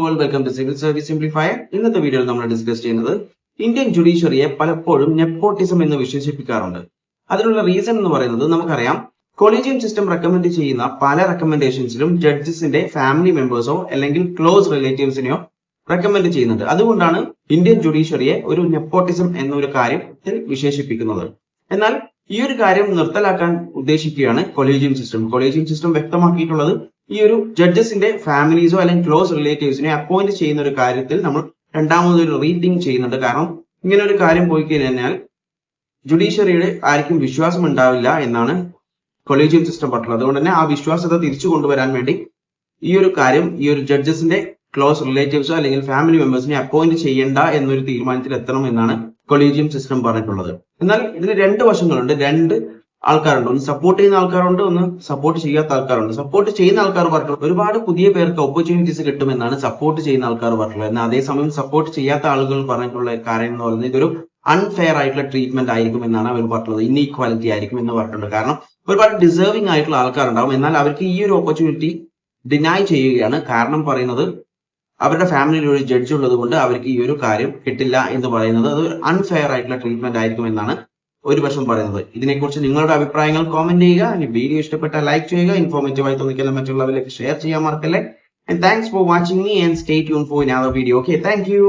All welcome to civil service simplifier ഇന്നത്തെ വീഡിയോയിൽ നമ്മൾ ഡിസ്കസ് ചെയ്യുന്നത് ഇന്ത്യൻ ജുഡീഷ്യറിയെ പലപ്പോഴും നെപ്പോട്ടിസം എന്ന് വിശേഷിപ്പിക്കാറുണ്ട്. അതിനുള്ള റീസൺ എന്ന് പറയുന്നത് നമുക്കറിയാം. കൊളീജിയം സിസ്റ്റം റെക്കമെൻഡ് ചെയ്യുന്ന പല റെക്കമെൻഡേഷൻസിലും ജഡ്ജസിന്റെ ഫാമിലി മെമ്പേഴ്സോ അല്ലെങ്കിൽ ക്ലോസ് റിലേറ്റീവ്സിനെയോ റെക്കമെൻഡ് ചെയ്യുന്നുണ്ട്. അതുകൊണ്ടാണ് ഇന്ത്യൻ ജുഡീഷ്യറിയെ ഒരു നെപ്പോട്ടിസം എന്നൊരു കാര്യത്തിൽ വിശേഷിപ്പിക്കുന്നത്. എന്നാൽ ഈ ഒരു കാര്യം നിർത്തലാക്കാൻ ഉദ്ദേശിക്കുകയാണ് കൊളീജിയം സിസ്റ്റം കൊളീജിയം സിസ്റ്റം വ്യക്തമാക്കിയിട്ടുള്ളത് ഈ ഒരു ജഡ്ജസിന്റെ ഫാമിലീസോ അല്ലെങ്കിൽ ക്ലോസ് റിലേറ്റീവ്സിനെ അപ്പോയിന്റ് ചെയ്യുന്ന ഒരു കാര്യത്തിൽ നമ്മൾ രണ്ടാമതൊരു റീഡിങ് ചെയ്യുന്നുണ്ട്. കാരണം ഇങ്ങനെ ഒരു കാര്യം പോയി കഴിഞ്ഞാൽ ജുഡീഷ്യറിയുടെ ആർക്കും വിശ്വാസം ഉണ്ടാവില്ല എന്നാണ് കൊളീജിയം സിസ്റ്റം പറഞ്ഞത്. അതുകൊണ്ട് തന്നെ ആ വിശ്വാസത്തെ തിരിച്ചു കൊണ്ടുവരാൻ വേണ്ടി ഈ ഒരു കാര്യം ഈ ഒരു ജഡ്ജസിന്റെ ക്ലോസ് റിലേറ്റീവ്സോ അല്ലെങ്കിൽ ഫാമിലി മെമ്പേഴ്സിനെ അപ്പോയിന്റ് ചെയ്യേണ്ട എന്നൊരു തീരുമാനത്തിൽ എത്തണം എന്നാണ് കൊളീജിയം സിസ്റ്റം പറഞ്ഞിട്ടുള്ളത്. എന്നാൽ ഇതിന് രണ്ട് വശങ്ങളുണ്ട്. രണ്ട് ആൾക്കാരുണ്ട്. ഒന്ന് സപ്പോർട്ട് ചെയ്യുന്ന ആൾക്കാരുണ്ട് ഒന്ന് സപ്പോർട്ട് ചെയ്യാത്ത ആൾക്കാരുണ്ട്. സപ്പോർട്ട് ചെയ്യുന്ന ആൾക്കാർ പറഞ്ഞിട്ടുള്ളത് ഒരുപാട് പുതിയ പേർക്ക് ഓപ്പർച്യൂണിറ്റീസ് കിട്ടുമെന്നാണ് സപ്പോർട്ട് ചെയ്യുന്ന ആൾക്കാർ പറഞ്ഞിട്ടുള്ളത്. എന്നാൽ അതേസമയം സപ്പോർട്ട് ചെയ്യാത്ത ആളുകൾ പറഞ്ഞിട്ടുള്ള കാര്യം എന്ന് പറയുന്നത് ഇതൊരു അൺഫെയർ ആയിട്ടുള്ള ട്രീറ്റ്മെന്റ് ആയിരിക്കും എന്നാണ് അവർ പറഞ്ഞിട്ടുള്ളത്. ഇൻഈക്വാലിറ്റി ആയിരിക്കും എന്ന് പറഞ്ഞിട്ടുണ്ട്. കാരണം ഒരുപാട് ഡിസേർവിംഗ് ആയിട്ടുള്ള ആൾക്കാരുണ്ടാവും. എന്നാൽ അവർക്ക് ഈ ഒരു ഓപ്പർച്യൂണിറ്റി ഡിനൈ ചെയ്യുകയാണ്. കാരണം പറയുന്നത് അവരുടെ ഫാമിലിയിൽ ഒരു ജഡ്ജ് ഉള്ളത് കൊണ്ട് അവർക്ക് ഈ ഒരു കാര്യം കിട്ടില്ല എന്ന് പറയുന്നത്. അത് അൺഫെയർ ആയിട്ടുള്ള ട്രീറ്റ്മെന്റ് ആയിരിക്കും എന്നാണ് ഒരു വശം പറയുന്നത്. ഇതിനെക്കുറിച്ച് നിങ്ങളുടെ അഭിപ്രായങ്ങൾ കോമന്റ് ചെയ്യുക. വീഡിയോ ഇഷ്ടപ്പെട്ട ലൈക്ക് ചെയ്യുക. ഇൻഫോർമേറ്റീവായി തോന്നിക്കുന്ന മറ്റുള്ളവരിലേക്ക് ഷെയർ ചെയ്യാൻ മറക്കല്ലേ. And thanks for watching me and stay tune for in our video okay thank you